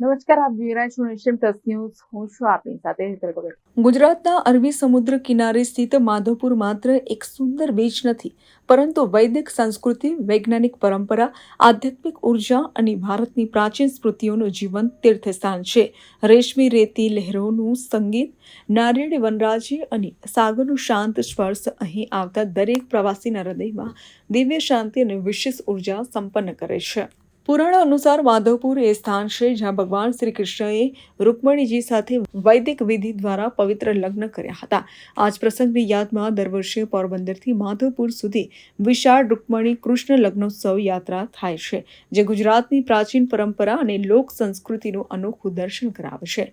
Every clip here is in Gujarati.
નમસ્કાર, આપ જોઈ રહ્યા છો નેશન પ્લસ ન્યૂઝ હું છું આપની સાથે ગુજરાતના અરબી સમુદ્ર કિનારે સ્થિત માધવપુર માત્ર એક સુંદર બીચ નથી, પરંતુ વૈદિક સંસ્કૃતિ, વૈજ્ઞાનિક પરંપરા, આધ્યાત્મિક ઊર્જા અને ભારતની પ્રાચીન સ્મૃતિઓનું જીવંત તીર્થસ્થાન છે. રેશમી રેતી, લહેરોનું સંગીત, નારિયેળી વનરાજી અને સાગરનું શાંત સ્પર્શ અહીં આવતા દરેક પ્રવાસીના હૃદયમાં દિવ્ય શાંતિ અને વિશેષ ઊર્જા સંપન્ન કરે છે. પુરાણ અનુસાર માધવપુર એ સ્થાન છે જ્યાં ભગવાન શ્રી કૃષ્ણએ રૂકમણીજી સાથે વૈદિક વિધિ દ્વારા પવિત્ર લગ્ન કર્યા હતા. આજ પ્રસંગની યાદમાં દર વર્ષે પોરબંદરથી માધવપુર સુધી વિશાળ રૂકમણી કૃષ્ણ લગ્નોત્સવ યાત્રા થાય છે, જે ગુજરાતની પ્રાચીન પરંપરા અને લોક સંસ્કૃતિનું અનોખું દર્શન કરાવે છે.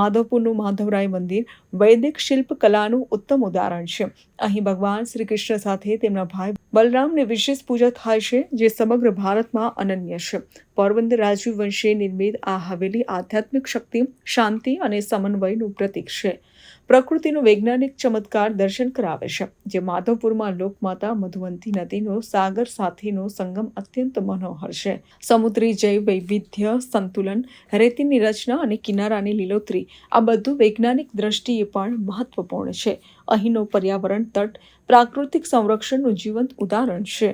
માધવપુરનું માધવરાય મંદિર વૈદિક શિલ્પ કલાનું ઉત્તમ ઉદાહરણ છે. અહીં ભગવાન શ્રી કૃષ્ણ સાથે તેમના ભાઈ બલરામની વિશેષ પૂજા થાય છે, જે સમગ્ર ભારતમાં અનન્ય છે. પોરબંદર રાજીવ વંશે નિર્મિત આ હવેલી આધ્યાત્મિક શક્તિ, શાંતિ અને સમન્વયનું પ્રતીક છે. પ્રકૃતિનું વૈજ્ઞાનિક ચમત્કાર દર્શન કરાવે છે, જે માધવપુરમાં લોકમાતા મધુવંતી નદીનો સાગર સાથેનો સંગમ અત્યંત મનોહર છે. સમુદ્રી જૈવ વૈવિધ્ય, સંતુલન, રેતીની રચના અને કિનારાની લીલોતરી આ બધું વૈજ્ઞાનિક દ્રષ્ટિએ પણ મહત્વપૂર્ણ છે. અહીંનો પર્યાવરણ તટ પ્રાકૃતિક સંરક્ષણનું જીવંત ઉદાહરણ છે.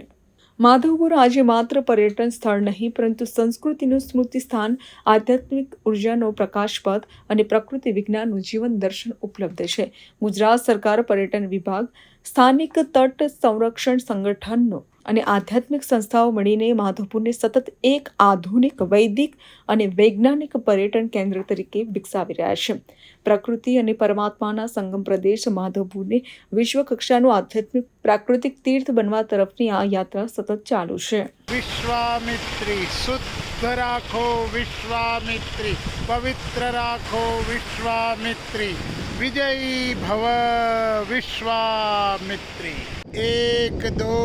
માધવપુર આજે માત્ર પર્યટન સ્થળ નહીં, પરંતુ સંસ્કૃતિનું સ્મૃતિ સ્થાન આધ્યાત્મિક ઉર્જાનો પ્રકાશપથ અને પ્રકૃતિ વિજ્ઞાનનું જીવન દર્શન ઉપલબ્ધ છે. ગુજરાત સરકાર પર્યટન વિભાગ સ્થાનિક તટ સંરક્ષણ સંગઠનનો અને આધ્યાત્મિક સંસ્થાઓ મળીને માધવપુરને સતત એક આધુનિક, વૈદિક અને વૈજ્ઞાનિક પર્યટન કેન્દ્ર તરીકે વિકસાવી રહ્યા છે. પ્રકૃતિ અને પરમાત્માના સંગમ પ્રદેશ માધવપુરને વિશ્વ કક્ષાનું આધ્યાત્મિક પ્રાકૃતિક તીર્થ બનવા તરફની આ યાત્રા સતત ચાલુ છે. વિશ્વામિત્રી શુદ્ધ રાખો વિશ્વામિત્રી પવિત્ર રાખો વિશ્વામિત્રી વિજયી ભવ વિશ્વામિત્રી એક દો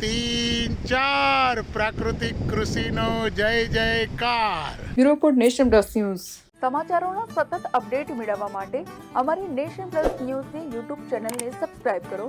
તીન ચાર પ્રાકૃતિક કૃષિનો જય જયકાર bureau report Nation Plus News. સમાચારોના સતત અપડેટ મેળવવા માટે અમારી નેશન પ્લસ ન્યૂઝની યુટ્યુબ ચેનલને સબસ્ક્રાઇબ કરો.